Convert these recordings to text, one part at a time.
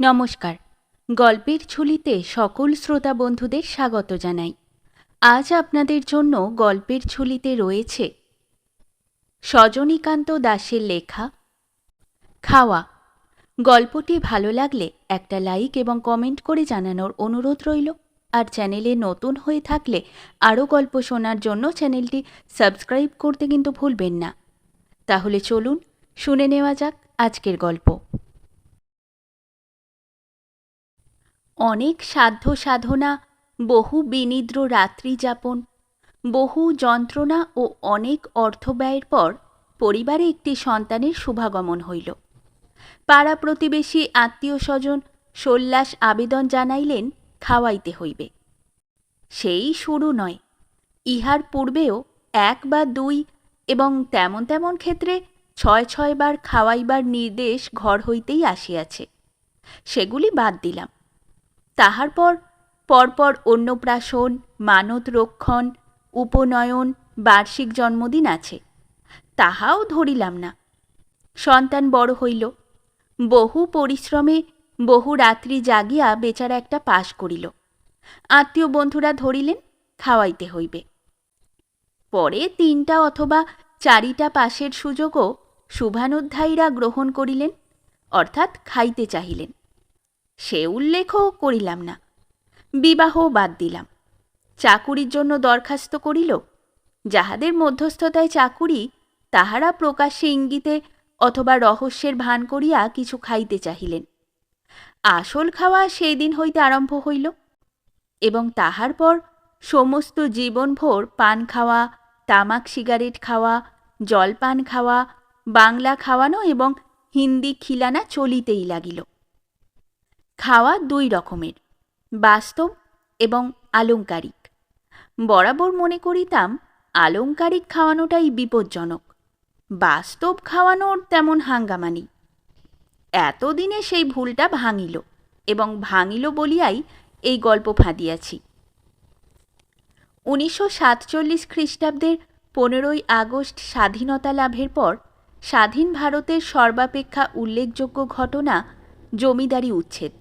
নমস্কার। গল্পের ঝুলিতে সকল শ্রোতা বন্ধুদের স্বাগত জানাই। আজ আপনাদের জন্য গল্পের ঝুলিতে রয়েছে সজনীকান্ত দাসের লেখা খাওয়া। গল্পটি ভালো লাগলে একটা লাইক এবং কমেন্ট করে জানানোর অনুরোধ রইল। আর চ্যানেলে নতুন হয়ে থাকলে আরও গল্প শোনার জন্য চ্যানেলটি সাবস্ক্রাইব করতে কিন্তু ভুলবেন না। তাহলে চলুন শুনে নেওয়া যাক আজকের গল্প। অনেক সাধ্য সাধনা বহু বিনিদ্র রাত্রি যাপন, বহু যন্ত্রণা ও অনেক অর্থ ব্যয়ের পর পরিবারে একটি সন্তানের শুভাগমন হইল। পাড়া প্রতিবেশী আত্মীয় স্বজন সোল্লাস আবেদন জানাইলেন খাওয়াইতে হইবে। সেই শুরু নয়, ইহার পূর্বেও এক বা দুই এবং তেমন তেমন ক্ষেত্রে ছয় ছয়বার খাওয়াইবার নির্দেশ ঘর হইতেই আসিয়াছে। সেগুলি বাদ দিলাম। তাহার পর পরপর অন্নপ্রাশন মানত রক্ষণ উপনয়ন, বার্ষিক জন্মদিন আছে। তাহাও ধরিলাম না। সন্তান বড় হইল। বহু পরিশ্রমে বহু রাত্রি জাগিয়া বেচারা একটা পাশ করিল। আত্মীয় বন্ধুরা ধরিলেন, খাওয়াইতে হইবে। পরে তিনটা অথবা চারিটা পাশের সুযোগও শুভানুধ্যায়ীরা গ্রহণ করিলেন, অর্থাৎ খাইতে চাহিলেন। সে উল্লেখও করিলাম না। বিবাহ বাদ দিলাম। চাকুরির জন্য দরখাস্ত করিল। যাহাদের মধ্যস্থতায় চাকুরি, তাহারা প্রকাশ্যে ইঙ্গিতে অথবা রহস্যের ভান করিয়া কিছু খাইতে চাহিলেন। আসল খাওয়া সেই দিন হইতে আরম্ভ হইল এবং তাহার পর সমস্ত জীবনভর পান খাওয়া, তামাক সিগারেট খাওয়া, জলপান খাওয়া, বাংলা খাওয়ানো এবং হিন্দি খিলানা চলিতেই লাগিল। খাওয়া দুই রকমের, বাস্তব এবং আলংকারিক। বরাবর মনে করিতাম, আলংকারিক খাওয়ানোটাই বিপজ্জনক, বাস্তব খাওয়ানোর তেমন হাঙ্গামানি এতদিনে সেই ভুলটা ভাঙিল এবং ভাঙিল বলিয়াই এই গল্প ফাঁদিয়াছি। উনিশশো সাতচল্লিশ খ্রিস্টাব্দের পনেরোই আগস্ট স্বাধীনতা লাভের পর স্বাধীন ভারতের সর্বাপেক্ষা উল্লেখযোগ্য ঘটনা জমিদারি উচ্ছেদ।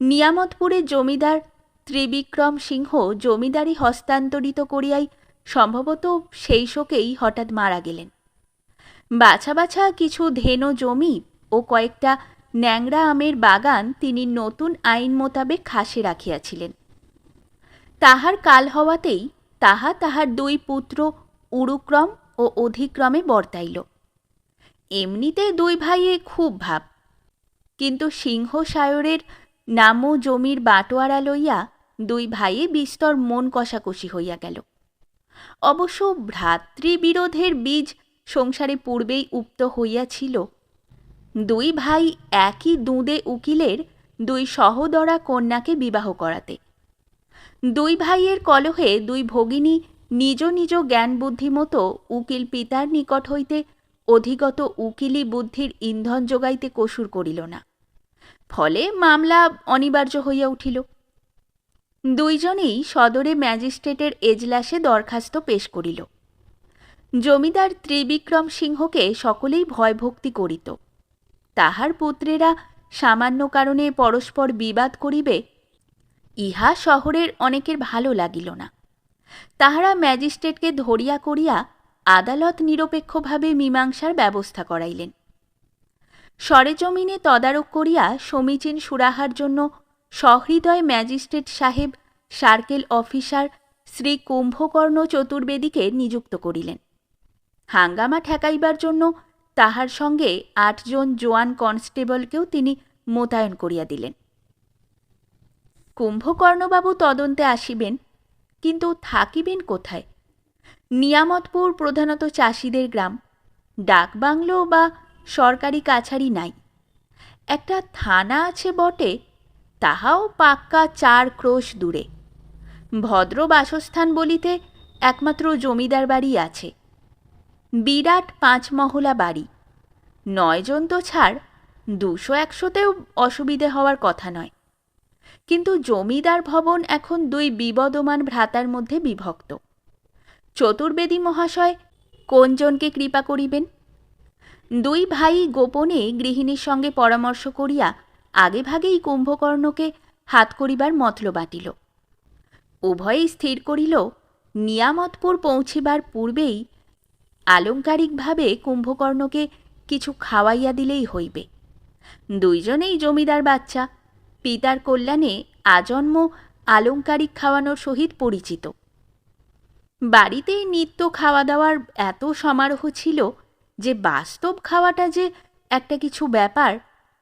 নিয়ামতপুরের জমিদার ত্রিবিক্রম সিংহ জমিদারি হস্তান্তরিত করিয়াই সম্ভবত সেই শোকেই হঠাৎ মারা গেলেন। বাছা বাছা কিছু ধেনো জমি ও কয়েকটা ন্যাংরা আমের বাগান তিনি নতুন আইন মোতাবেক খাসে রাখিয়াছিলেন। তাহার কাল হওয়াতেই তাহা তাহার দুই পুত্র উরুক্রম ও অধিক্রমে বর্তাইল। এমনিতে দুই ভাইয়ে খুব ভাব, কিন্তু সিংহ সায়রের নামো জমির বাটোয়ারা লইয়া দুই ভাইয়ে বিস্তর মন কষাকষি হইয়া গেল। অবশ্য ভ্রাতৃবিরোধের বীজ সংসারে পূর্বেই উক্ত হইয়াছিল। দুই ভাই একই দুঁদে উকিলের দুই সহদরা কন্যাকে বিবাহ করাতে। দুই ভাইয়ের কলহে দুই ভগিনী নিজ নিজ জ্ঞান বুদ্ধি মতো উকিল পিতার নিকট হইতে অধিগত উকিলি বুদ্ধির ইন্ধন যোগাইতে কসুর করিল না। ফলে মামলা অনিবার্য হইয়া উঠিল। দুইজনেই সদরে ম্যাজিস্ট্রেটের এজলাসে দরখাস্ত পেশ করিল। জমিদার ত্রিবিক্রম সিংহকে সকলেই ভয়ভক্তি করিত। তাহার পুত্রেরা সামান্য কারণে পরস্পর বিবাদ করিবে, ইহা শহরের অনেকের ভালো লাগিল না। তাহারা ম্যাজিস্ট্রেটকে ধরিয়া করিয়া আদালত নিরপেক্ষভাবে মীমাংসার ব্যবস্থা করাইলেন। সরেজমিনে তদারক করিয়া সমীচীন সুরাহার জন্য সহৃদয় ম্যাজিস্ট্রেট সাহেব, সার্কেল অফিসার শ্রী কুম্ভকর্ণ চতুর্বেদীকে নিযুক্ত করিলেন। হাঙ্গামা ঠেকাইবার জন্য তাহার সঙ্গে আটজন জোয়ান কনস্টেবলকেও তিনি মোতায়েন করিয়া দিলেন। কুম্ভকর্ণবাবু তদন্তে আসিবেন, কিন্তু থাকিবেন কোথায়? নিয়ামতপুর প্রধানত চাষিদের গ্রাম, ডাকবাংলো বা সরকারি কাছারি নাই। একটা থানা আছে বটে, তাহাও পাক্কা চার ক্রোশ দূরে। ভদ্র বাসস্থান বলিতে একমাত্র জমিদার বাড়ি আছে। বিরাট পাঁচমহলা বাড়ি। নয়জন তো ছাড়, দুশো একশোতেও অসুবিধে হওয়ার কথা নয়। কিন্তু জমিদার ভবন এখন দুই বিবদমান ভ্রাতার মধ্যে বিভক্ত। চতুর্বেদী মহাশয় কোনজনকে কৃপা করিবেন? দুই ভাই গোপনে গৃহিণীর সঙ্গে পরামর্শ করিয়া আগেভাগেই কুম্ভকর্ণকে হাত করিবার মতলব বাটিল উভয়েই স্থির করিল, নিয়ামতপুর পৌঁছিবার পূর্বেই আলংকারিকভাবে কুম্ভকর্ণকে কিছু খাওয়াইয়া দিলেই হইবে। দুইজনেই জমিদার বাচ্চা, পিতার কল্যাণে আজন্ম আলংকারিক খাওয়ানোর সহিত পরিচিত। বাড়িতেই নিত্য খাওয়া দাওয়ার এত সমারোহ ছিল যে বাস্তব খাওয়াটা যে একটা কিছু ব্যাপার,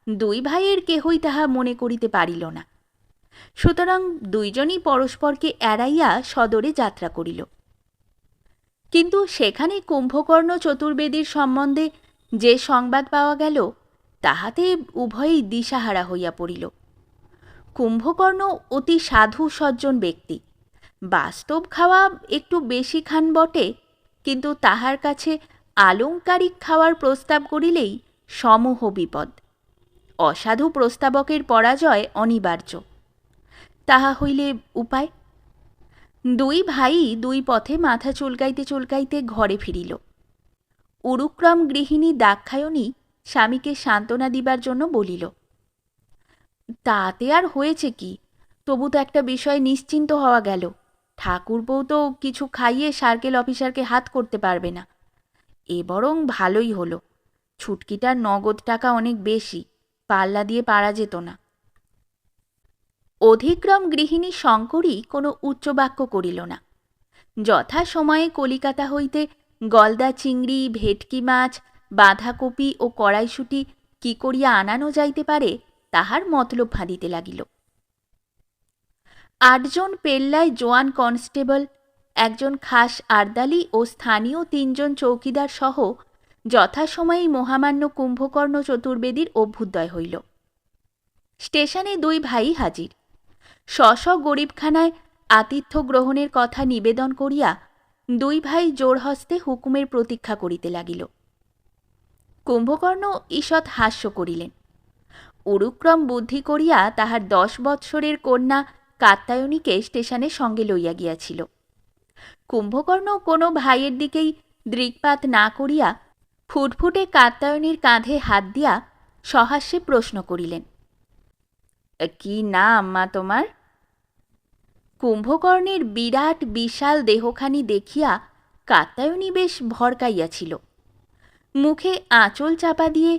দুই ভাইয়ের কেহই তাহা মনে করিতে পারিল না। সুতরাং দুইজনই পরস্পরকে এড়াইয়া সদরে যাত্রা করিল। কিন্তু সেখানে কুম্ভকর্ণ চতুর্বেদীর সম্বন্ধে যে সংবাদ পাওয়া গেল, তাহাতে উভয়েই দিশাহারা হইয়া পড়িল। কুম্ভকর্ণ অতি সাধু সজ্জন ব্যক্তি। বাস্তব খাওয়া একটু বেশি খান বটে, কিন্তু তাহার কাছে আলংকারিক খাওয়ার প্রস্তাব করিলেই সমূহ বিপদ। অসাধু প্রস্তাবকের পরাজয় অনিবার্য। তাহা হইলে উপায়? দুই ভাই দুই পথে মাথা চুলকাইতে চুলকাইতে ঘরে ফিরিল। উরুক্রম গৃহিণী দাক্ষায়ণী স্বামীকে সান্ত্বনা দিবার জন্য বলিল, তাতে আর হয়েছে কি? তবু তো একটা বিষয় নিশ্চিন্ত হওয়া গেল। ঠাকুর বউ তো কিছু খাইয়ে সার্কেল অফিসারকে হাত করতে পারবে না। এ বরং ভালোই হলো। ছুটকিটার নগদ টাকা অনেক বেশি, পাল্লা দিয়ে পারা যেত না। অধিক্রম গৃহিণী শঙ্করী কোনো উচ্চবাক্য করিল না। যথা সময়ে কলিকাতা হইতে গলদা চিংড়ি, ভেটকি মাছ, বাঁধাকপি ও কড়াইশুটি কি করিয়া আনানো যাইতে পারে, তাহার মতলব ফাঁদিতে লাগিল। আটজন পেল্লায় জোয়ান কনস্টেবল একজন খাস আর্দালি ও স্থানীয় তিনজন চৌকিদার সহ যথাসময়েই মহামান্য কুম্ভকর্ণ চতুর্বেদীর অভ্যুদয় হইল। স্টেশনে দুই ভাই হাজির। স্ব গরিবখানায় আতিথ্য গ্রহণের কথা নিবেদন করিয়া দুই ভাই জোরহস্তে হুকুমের প্রতীক্ষা করিতে লাগিল। কুম্ভকর্ণ ঈষৎ হাস্য করিলেন। উরুক্রম বুদ্ধি করিয়া তাহার দশ বৎসরের কন্যা কাত্তায়নীকে স্টেশনে সঙ্গে লইয়া গিয়াছিল। কুম্ভকর্ণ কোনো ভাইয়ের দিকেই দৃকপাত না করিয়া ফুটফুটে কাত্তায়নীর কাঁধে হাত দিয়া সহাস্যে প্রশ্ন করিলেন, কি নাম মা তোমার? কুম্ভকর্ণের বিরাট বিশাল দেহখানি দেখিয়া কাত্তায়নী বেশ ভরকাইয়াছিল। মুখে আঁচল চাপা দিয়ে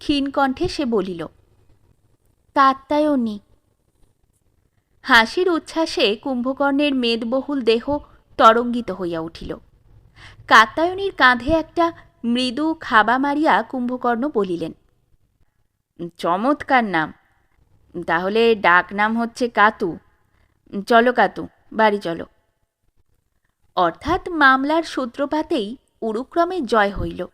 ক্ষীণকণ্ঠে সে বলিল কাত্তায়নী হাসির উচ্ছ্বাসে কুম্ভকর্ণের মেদবহুল দেহ তরঙ্গিত হইয়া উঠিল। কাত্তায়নীর কাঁধে একটা মৃদু খাবা মারিয়া কুম্ভকর্ণ বলিলেন, চমৎকার নাম। তাহলে ডাক নাম হচ্ছে কাতু। চলো কাতু, বাড়ি চলো। অর্থাৎ মামলার সূত্রপাতেই উরুক্রমে জয় হইল।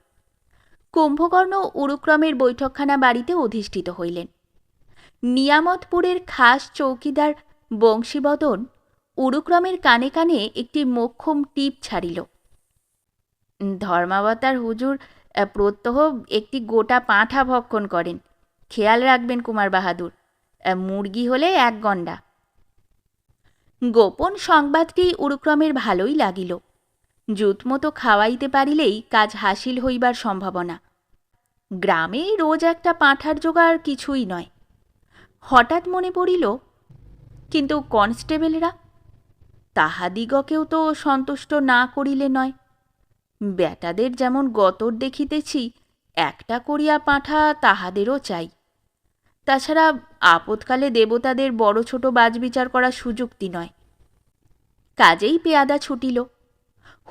কুম্ভকর্ণ উরুক্রমের বৈঠকখানা বাড়িতে অধিষ্ঠিত হইলেন। নিয়ামতপুরের খাস চৌকিদার বংশীবদন উরুক্রমের কানে কানে একটি মোক্ষম টিপ ছাড়িল। ধর্মাবতার হুজুর প্রত্যহ একটি গোটা পাঁঠা ভক্ষণ করেন। খেয়াল রাখবেন কুমার বাহাদুর মুরগি হলে এক গণ্ডা। গোপন সংবাদটি উরুক্রমের ভালোই লাগিল। জুতমতো খাওয়াইতে পারিলেই কাজ হাসিল হইবার সম্ভাবনা। গ্রামে রোজ একটা পাঁঠার জোগাড় কিছুই নয়। হঠাৎ মনে পড়িল, কিন্তু কনস্টেবলরা তাহাদিগকেও তো সন্তুষ্ট না করিলে নয়। বেটাদের যেমন গতর দেখিতেছি, একটা করিয়া পাঁঠা তাহাদেরও চাই। তাছাড়া আপৎকালে দেবতাদের বড় ছোট বাজবিচার করা সুযুক্তি নয়। কাজেই পেয়াদা ছুটিল।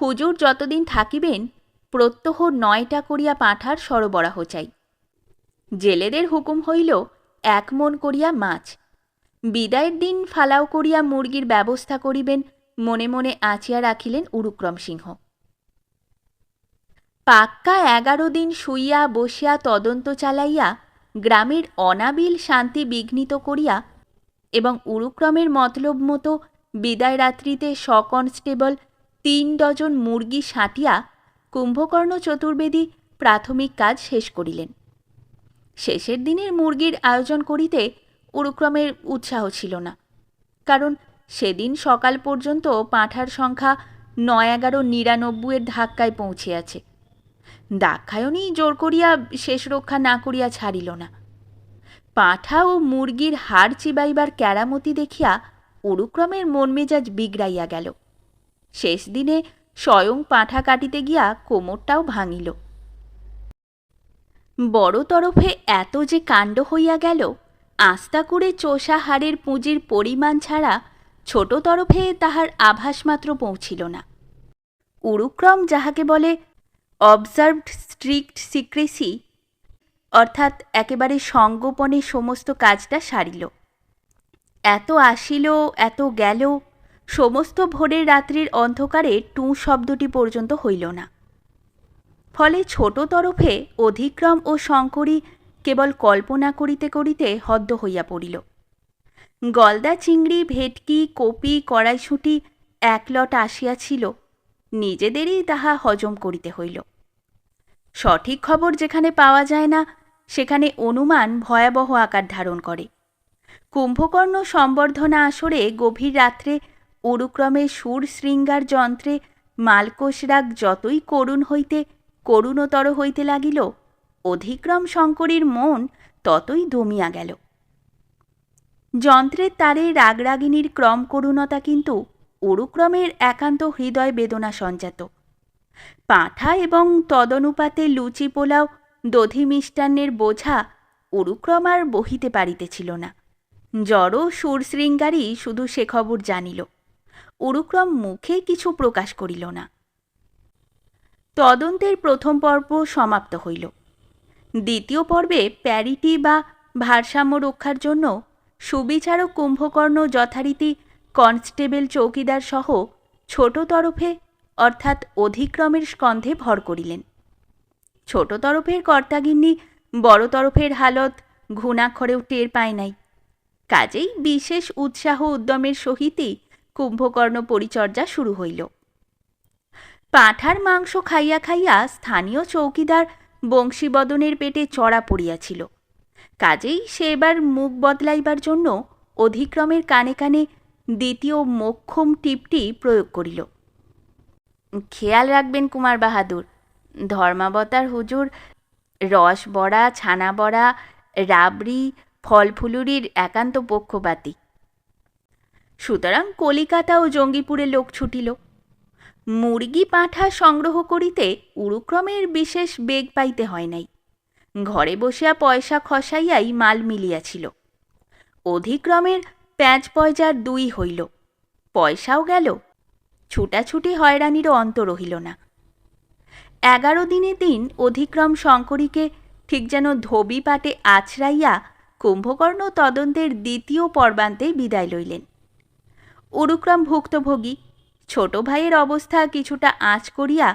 হুজুর যতদিন থাকিবেন, প্রত্যহ নয়টা করিয়া পাঁঠার সরবরাহ চাই। জেলেদের হুকুম হইল, এক মন করিয়া মাছ। বিদায়ের দিন ফালাও করিয়া মুরগির ব্যবস্থা করিবেন, মনে মনে আঁচিয়া রাখিলেন উরুক্রম সিংহ। পাক্কা এগারো দিন শুইয়া বসিয়া তদন্ত চালাইয়া গ্রামের অনাবিল শান্তি বিঘ্নিত করিয়া এবং উরুক্রমের মতলব মতো বিদায় রাত্রিতে সকনস্টেবল তিন ডজন মুরগি সাঁটিয়া কুম্ভকর্ণ চতুর্বেদী প্রাথমিক কাজ শেষ করিলেন। শেষের দিনের মুরগির আয়োজন করিতে উরুক্রমের উৎসাহ ছিল না। কারণ সেদিন সকাল পর্যন্ত পাঁঠার সংখ্যা নয় এগারো নিরানব্বইয়ের ধাক্কায় পৌঁছিয়াছে দাক্ষায়ণী জোর করিয়া শেষ রক্ষা না করিয়া ছাড়িল না। পাঁঠা ও মুরগির হাড় চিবাইবার ক্যারামতি দেখিয়া উরুক্রমের মন মেজাজ বিগড়াইয়া গেল। শেষ দিনে স্বয়ং পাঁঠা কাটিতে গিয়া কোমরটাও ভাঙিল। বড় তরফে এত যে কাণ্ড হইয়া গেল আস্তা করে চোষা হাড়ের পুঁজির পরিমাণ ছাড়া ছোট তরফে তাহার আভাস মাত্র পৌঁছিল না। উরুক্রম যাহাকে বলে অবজার্ভড স্ট্রিক্ট সিক্রেসি অর্থাৎ একেবারে সঙ্গোপনে সমস্ত কাজটা সারিল। এত আসিল, এত গেল, সমস্ত ভোরের রাত্রির অন্ধকারে টু শব্দটি পর্যন্ত হইল না। ফলে ছোট তরফে অধিক্রম ও শঙ্করী কেবল কল্পনা করিতে করিতে হদ্দ হইয়া পড়িল। গলদা চিংড়ি, ভেটকি, কপি, কড়াইশুঁটি একলট আসিয়াছিল, নিজেদেরই তাহা হজম করিতে হইল। সঠিক খবর যেখানে পাওয়া যায় না, সেখানে অনুমান ভয়াবহ আকার ধারণ করে। কুম্ভকর্ণ সম্বর্ধনা আসরে গভীর রাত্রে উরুক্রমে সুর শৃঙ্গার যন্ত্রে মালকোষ রাগ যতই করুণ হইতে, করুণতর হইতে লাগিল অধিক্রম শঙ্করীর মন ততই দমিয়া গেল। যন্ত্রের তারে রাগরাগিনীর ক্রম করুণতা কিন্তু উরুক্রমের একান্ত হৃদয় বেদনা সঞ্জাত পাঁঠা এবং তদনুপাতে লুচি পোলাও, দধি মিষ্টান্নের বোঝা উরুক্রম আর বহিতে পারিতেছিল না। জড় সুরশৃঙ্গারই শুধু সে খবর জানিল। উরুক্রম মুখে কিছু প্রকাশ করিল না। তদন্তের প্রথম পর্ব সমাপ্ত হইল। দ্বিতীয় পর্বে প্যারিটি বা ভারসাম্য রক্ষার জন্য সুবিচারক কুম্ভকর্ণ যথারীতি কনস্টেবল চৌকিদার সহ ছোট তরফে, অর্থাৎ অধিক্রমের স্কন্ধে ভর করিলেন। ছোট তরফের কর্তাগিন্নি বড় তরফের হালত ঘুণাক্ষরেও টের পায় নাই। কাজেই বিশেষ উৎসাহ উদ্যমের সহিতই কুম্ভকর্ণ পরিচর্যা শুরু হইল। পাঁঠার মাংস খাইয়া খাইয়া স্থানীয় চৌকিদার বংশীবদনের পেটে চড়া পড়িয়াছিল। কাজেই সে এবার মুখ বদলাইবার জন্য অধিক্রমের কানে কানে দ্বিতীয় মোক্ষম টিপটি প্রয়োগ করিল। খেয়াল রাখবেন কুমার বাহাদুর, ধর্মাবতার হুজুর রস বড়া, ছানা বড়া, রাবড়ি, ফলফুলুরির একান্ত পক্ষপাতী। সুতরাং কলিকাতা ও জঙ্গিপুরে লোক ছুটিল। মুরগি পাঁঠা সংগ্রহ করিতে উরুক্রমের বিশেষ বেগ পাইতে হয় নাই। ঘরে বসিয়া পয়সা খসাইয়াই মাল মিলিয়াছিল। অধিক্রমের প্যাঁচ পয়জার দুই হইল। পয়সাও গেল। ছুটাছুটি হয়রানিরও অন্ত রহিল না। এগারো দিনে দিন অধিক্রম শঙ্করীকে ঠিক যেন ধোবি পাটে আছড়াইয়া কুম্ভকর্ণ তদন্তের দ্বিতীয় পর্বান্তে বিদায় লইলেন। উরুক্রম ভুক্তভোগী ছোট ভাইয়ের অবস্থা কিছুটা আঁচ করিয়া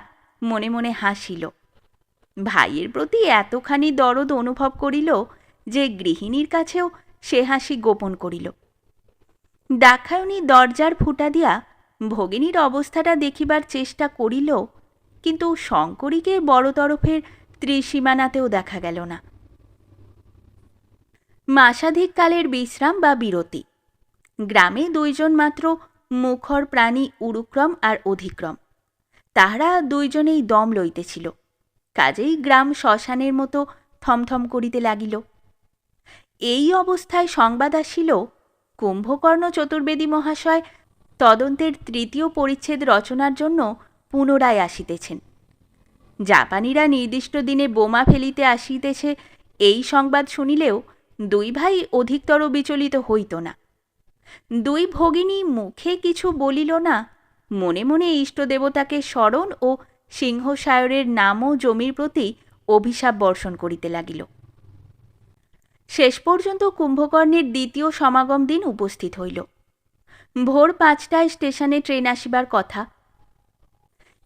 মনে মনে হাসিল। ভাইয়ের প্রতি এতখানি দরদ অনুভব করিল যে গৃহিণীর কাছেও সে হাসি গোপন করিল। দাক্ষায়ণী দরজার ফুটা দিয়া ভগিনীর অবস্থাটা দেখিবার চেষ্টা করিল, কিন্তু শঙ্করীকে বড় তরফের ত্রিসীমানাতেও দেখা গেল না। মাসাধিক কালের বিশ্রাম বা বিরতি। গ্রামে দুইজন মাত্র মুখর প্রাণী উরুক্রম আর অধিক্রম। তাহারা দুইজনেই দম লইতেছিল। কাজেই গ্রাম শ্মশানের মতো থমথম করিতে লাগিল। এই অবস্থায় সংবাদ আসিল, কুম্ভকর্ণ চতুর্বেদী মহাশয় তদন্তের তৃতীয় পরিচ্ছেদ রচনার জন্য পুনরায় আসিতেছেন। জাপানিরা নির্দিষ্ট দিনে বোমা ফেলিতে আসিতেছে, এই সংবাদ শুনিলেও দুই ভাই অধিকতর বিচলিত হইত না। দুই ভগিনী মুখে কিছু বলিল না, মনে মনে ইষ্টদেবতাকে স্মরণ ও সিংহসায়রের নাম ও জমির প্রতি অভিশাপ বর্ষণ করিতে লাগিল। শেষ পর্যন্ত কুম্ভকর্ণের দ্বিতীয় সমাগম দিন উপস্থিত হইল। ভোর পাঁচটায় স্টেশনে ট্রেন আসিবার কথা।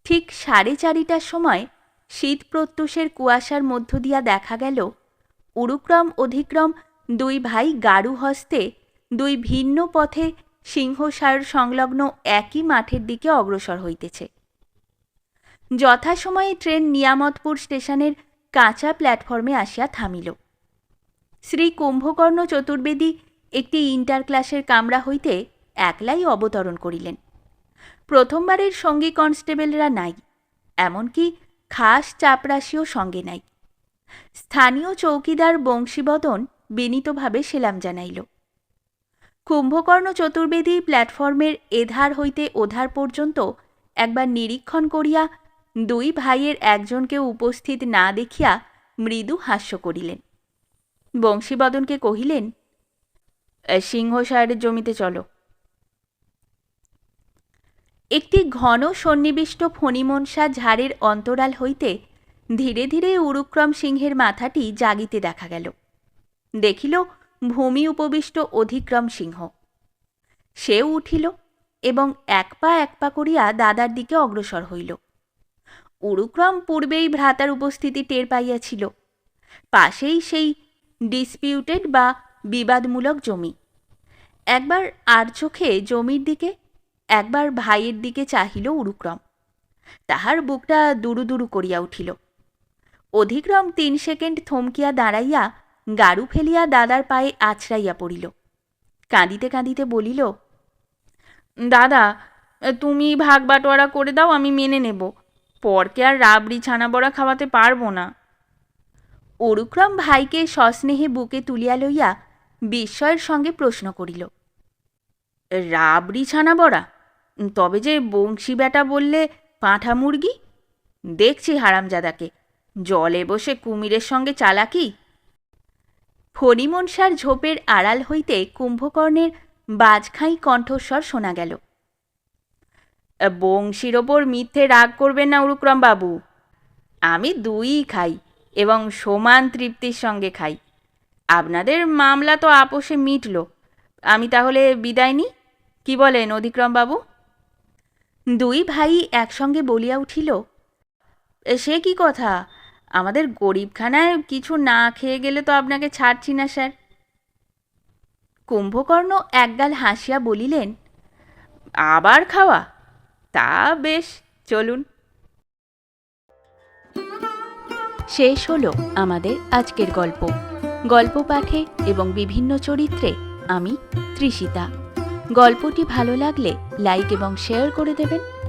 ঠিক সাড়ে চারিটার সময় শীত প্রত্যুষের কুয়াশার মধ্য দিয়া দেখা গেল, উরুক্রম অধিক্রম দুই ভাই গাড়ু হস্তে দুই ভিন্ন পথে সিংহসায়র সংলগ্ন একই মাঠের দিকে অগ্রসর হইতেছে। যথাসময়ে ট্রেন নিয়ামতপুর স্টেশনের কাঁচা প্ল্যাটফর্মে আসিয়া থামিল। শ্রী কুম্ভকর্ণ চতুর্বেদী একটি ইন্টার ক্লাসের কামরা হইতে একলাই অবতরণ করিলেন। প্রথমবারের সঙ্গী কনস্টেবলরা নাই, এমনকি খাস চাপরাশিও সঙ্গে নাই। স্থানীয় চৌকিদার বংশীবদন বিনীতভাবে সেলাম জানাইল। কুম্ভকর্ণ চতুর্বেদী প্ল্যাটফর্মের এধার হইতে ওধার পর্যন্ত একবার নিরীক্ষণ করিয়া দুই ভাইয়ের একজনকে উপস্থিত না দেখিয়া মৃদু হাস্য করিলেন। বংশীবদনকে কহিলেন সিংহ সাহেবের জমিতে চলো। একটি ঘন সন্নিবিষ্ট ফণিমনসা ঝাড়ের অন্তরাল হইতে ধীরে ধীরে উরুক্রম সিংহের মাথাটি জাগিতে দেখা গেল। দেখিল ভূমি উপবিষ্ট অধিক্রম সিংহ। সেও উঠিল এবং এক পা এক পা করিয়া দাদার দিকে অগ্রসর হইল। উরুক্রম পূর্বেই ভ্রাতার উপস্থিতি টের পাইয়াছিল। পাশেই সেই ডিসপিউটেড বা বিবাদমূলক জমি। একবার আর চোখে জমির দিকে, একবার ভাইয়ের দিকে চাহিল উরুক্রম। তাহার বুকটা দুরু দুরু করিয়া উঠিল। অধিক্রম তিন সেকেন্ড থমকিয়া দাঁড়াইয়া গাড়ু ফেলিয়া দাদার পায়ে আছড়াইয়া পড়িল। কাঁদিতে কাঁদিতে বলিল, দাদা, তুমি ভাগ বাটোয়ারা করে দাও, আমি মেনে নেব। পরকে আর রাবড়ি ছানা বড়া খাওয়াতে পারব না। অরুক্রম ভাইকে সস্নেহে বুকে তুলিয়া লইয়া বিস্ময়ের সঙ্গে প্রশ্ন করিল, রাবড়ি ছানা বড়া তবে যে বংশী বেটা বললে পাঁঠা মুরগি? দেখছি হারামজাদাকে, জলে বসে কুমিরের সঙ্গে চালাকি? ফণিমনসার ঝোপের আড়াল হইতে কুম্ভকর্ণের বাজখাই কণ্ঠস্বর শোনা গেল। বংশীর ওপর মিথ্যে রাগ করবেন না উরুক্রম বাবু। আমি দুইই খাই এবং সমান তৃপ্তির সঙ্গে খাই। আপনাদের মামলা তো আপোষে মিটল। আমি তাহলে বিদায় নিই? কি বলেন অধিক্রম বাবু? দুই ভাই একসঙ্গে বলিয়া উঠিল, সে কি কথা? আমাদের গরিবখানায় কিছু না খেয়ে গেলে তো আপনাকে ছাড়ছি না, স্যার। কুম্ভকর্ণ একগাল হাসিয়া বলিলেন, আবার খাওয়া? তা বেশ, চলুন। শেষ হলো আমাদের আজকের গল্প। গল্প পাঠে এবং বিভিন্ন চরিত্রে আমি তৃষিতা গল্পটি ভালো লাগলে লাইক এবং শেয়ার করে দেবেন।